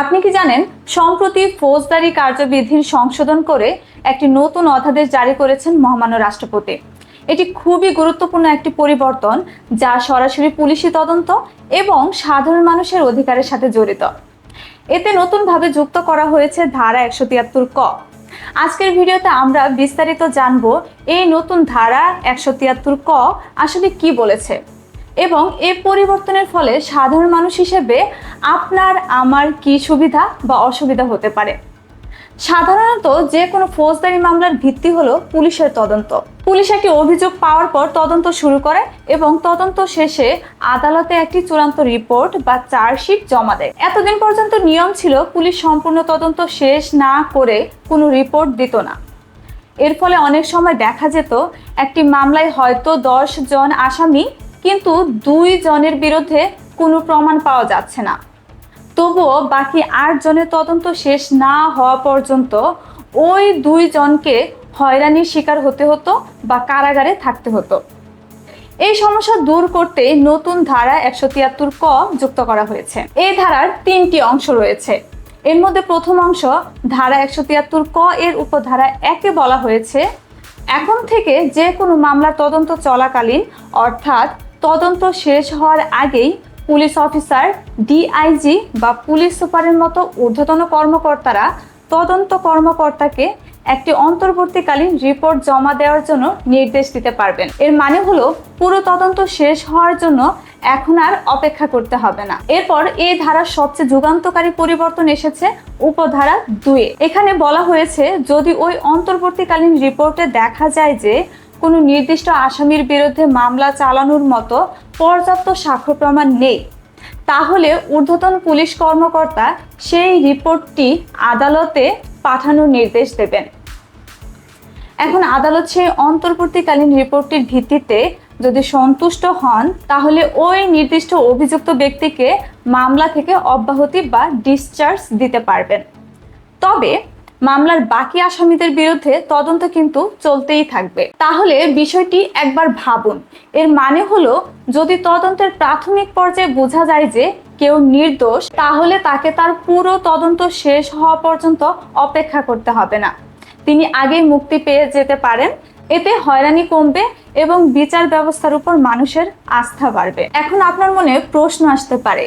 আপনি কি জানেন, সম্প্রতি ফৌজদারি কার্যবিধির সংশোধন করে একটি নতুন অধ্যাদেশ জারি করেছেন মহামান্য রাষ্ট্রপতি। এটি খুবই গুরুত্বপূর্ণ একটি পরিবর্তন যা সরাসরি পুলিশি তদন্ত এবং সাধারণ মানুষের অধিকারের সাথে জড়িত। এতে নতুনভাবে যুক্ত করা হয়েছে ধারা একশো তিয়াত্তর ক। আজকের ভিডিওতে আমরা বিস্তারিত জানব এই নতুন ধারা একশো তিয়াত্তর ক আসলে কি বলেছে। এবং এ পরিবর্তনের ফলে সাধারণ মানুষ হিসেবে আপনার, আমার কি সুবিধা বা অসুবিধা হতে পারে? সাধারণত যে কোনো ফৌজদারি মামলার ভিত্তি হলো পুলিশের তদন্ত। পুলিশ একটি অভিযোগ পাওয়ার পর তদন্ত শুরু করে এবং তদন্ত শেষে আদালতে একটি চূড়ান্ত রিপোর্ট বা চার্জশিট জমা দেয়। এতদিন পর্যন্ত নিয়ম ছিল পুলিশ সম্পূর্ণ তদন্ত শেষ না করে কোনো রিপোর্ট দিত না। এর ফলে অনেক সময় দেখা যেত একটি মামলায় হয়তো দশ জন আসামি কিন্তু দুই জনের বিরুদ্ধে কোনো প্রমাণ পাওয়া যাচ্ছে না। তবুও বাকি আট জনের তদন্ত শেষ না হওয়া পর্যন্ত ওই দুই জনকে হয়রানির শিকার হতে হতো বা কারাগারে থাকতে হতো। এই সমস্যা দূর করতে নতুন ধারা একশো তিয়াত্তর ক যুক্ত করা হয়েছে। এই ধারার তিনটি অংশ রয়েছে। এর মধ্যে প্রথম অংশ ধারা একশো তিয়াত্তর ক এর উপধারা একে বলা হয়েছে, এখন থেকে যে কোনো মামলার তদন্ত চলাকালীন, অর্থাৎ তদন্ত শেষ হওয়ার আগেই পুলিশ অফিসার ডিআইজি বা পুলিশ সুপারের মতো ঊর্ধ্বতন কর্মকর্তারা তদন্ত কর্মকর্তাকে একটি অন্তর্বর্তীকালীন রিপোর্ট জমা দেওয়ার জন্য নির্দেশ দিতে পারবেন। এর মানে হলো, পুরো তদন্ত শেষ হওয়ার জন্য এখন আর অপেক্ষা করতে হবে না। এরপর এই ধারার সবচেয়ে যুগান্তকারী পরিবর্তন এসেছে উপধারা দুয়ে এখানে বলা হয়েছে, যদি ওই অন্তর্বর্তীকালীন রিপোর্টে দেখা যায় যে কোনো নির্দিষ্ট আসামির বিরুদ্ধে মামলা চালানোর মতো পর্যাপ্ত সাক্ষ্য প্রমাণ নেই। তাহলে ঊর্ধ্বতন পুলিশ কর্মকর্তা সেই রিপোর্টটি আদালতে পাঠানোর নির্দেশ দেবেন। এখন আদালত সেই অন্তর্বর্তীকালীন রিপোর্টটির ভিত্তিতে যদি সন্তুষ্ট হন, তাহলে ওই নির্দিষ্ট অভিযুক্ত ব্যক্তিকে মামলা থেকে অব্যাহতি বা ডিসচার্জ দিতে পারবেন। তবে মামলার বাকি আসামিদের বিরুদ্ধে তদন্ত কিন্তু চলতেই থাকবে। তাহলে বিষয়টি একবার ভাবুন। এর মানে হলো, যদি তদন্তের প্রাথমিক পর্যায়ে বোঝা যায় যে কেউ নির্দোষ, তাহলে তাকে তার পুরো তদন্ত শেষ হওয়া পর্যন্ত অপেক্ষা করতে হবে না। তিনি আগেই মুক্তি পেয়ে যেতে পারেন। এতে হয়রানি কমবে এবং বিচার ব্যবস্থার উপর মানুষের আস্থা বাড়বে। এখন আপনার মনে প্রশ্ন আসতে পারে,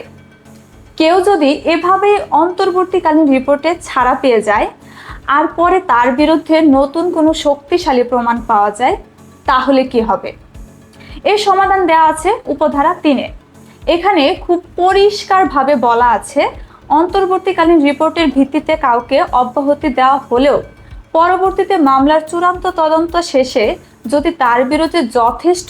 কেউ যদি এভাবে অন্তর্বর্তীকালীন রিপোর্টে ছাড়া পেয়ে যায় আর পরে তার বিরুদ্ধে নতুন কোনো শক্তিশালী প্রমাণ পাওয়া যায়, তাহলে কি হবে? এর সমাধান দেওয়া আছে উপধারা তিনে। এখানে খুব পরিষ্কারভাবে বলা আছে, অন্তর্বর্তীকালীন রিপোর্টের ভিত্তিতে কাউকে অব্যাহতি দেওয়া হলেও পরবর্তীতে মামলার চূড়ান্ত তদন্ত শেষে যদি তার বিরুদ্ধে যথেষ্ট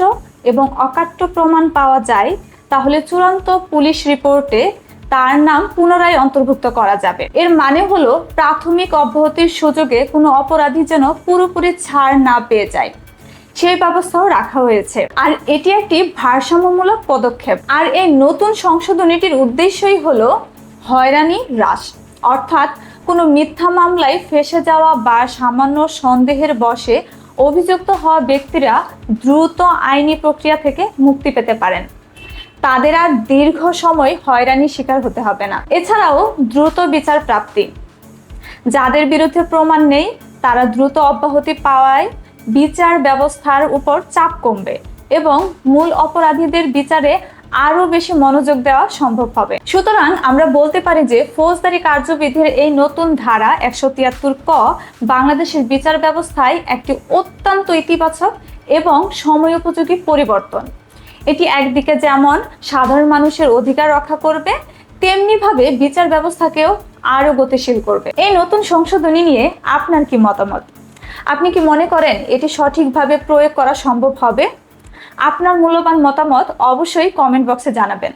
এবং অকাট্য প্রমাণ পাওয়া যায়, তাহলে চূড়ান্ত পুলিশ রিপোর্টে তার নাম পুনরায় অন্তর্ভুক্ত করা যাবে। এর মানে হলো প্রাথমিক অব্যাহতির সুযোগে কোনো অপরাধী যেন পুরোপুরি ছাড় না পেয়ে যায়। সেই ব্যবস্থাও রাখা হয়েছে। আর এটি একটি ভারসাম্যমূলক পদক্ষেপ। আর এই নতুন সংশোধনীটির উদ্দেশ্যই হলো হয়রানি হ্রাস। অর্থাৎ কোনো মিথ্যা মামলায় ফেসে যাওয়া বা সামান্য সন্দেহের বশে অভিযুক্ত হওয়া ব্যক্তিরা দ্রুত আইনি প্রক্রিয়া থেকে মুক্তি পেতে পারেন। তাদের আর দীর্ঘ সময় হয়রানির শিকার হতে হবে না। এছাড়াও দ্রুত বিচার প্রাপ্তি। যাদের বিরুদ্ধে প্রমাণ নেই, তারা দ্রুত অব্যাহতি পাওয়ায় বিচার ব্যবস্থার উপর চাপ কমবে এবং মূল অপরাধীদের বিচারে আরও বেশি মনোযোগ দেওয়া সম্ভব হবে। সুতরাং আমরা বলতে পারি যে ফৌজদারি কার্যবিধির এই নতুন ধারা একশো তিয়াত্তর ক বাংলাদেশের বিচার ব্যবস্থায় একটি অত্যন্ত ইতিবাচক এবং সময়োপযোগী পরিবর্তন। এটি একদিকে যেমন সাধারণ মানুষের অধিকার রক্ষা করবে তেমনিভাবে বিচার ব্যবস্থাকেও আরও গতিশীল করবে। এই নতুন সংশোধনী নিয়ে আপনার কি মতামত? আপনি কি মনে করেন এটি সঠিকভাবে প্রয়োগ করা সম্ভব হবে? আপনার মূল্যবান মতামত অবশ্যই কমেন্ট বক্সে জানাবেন।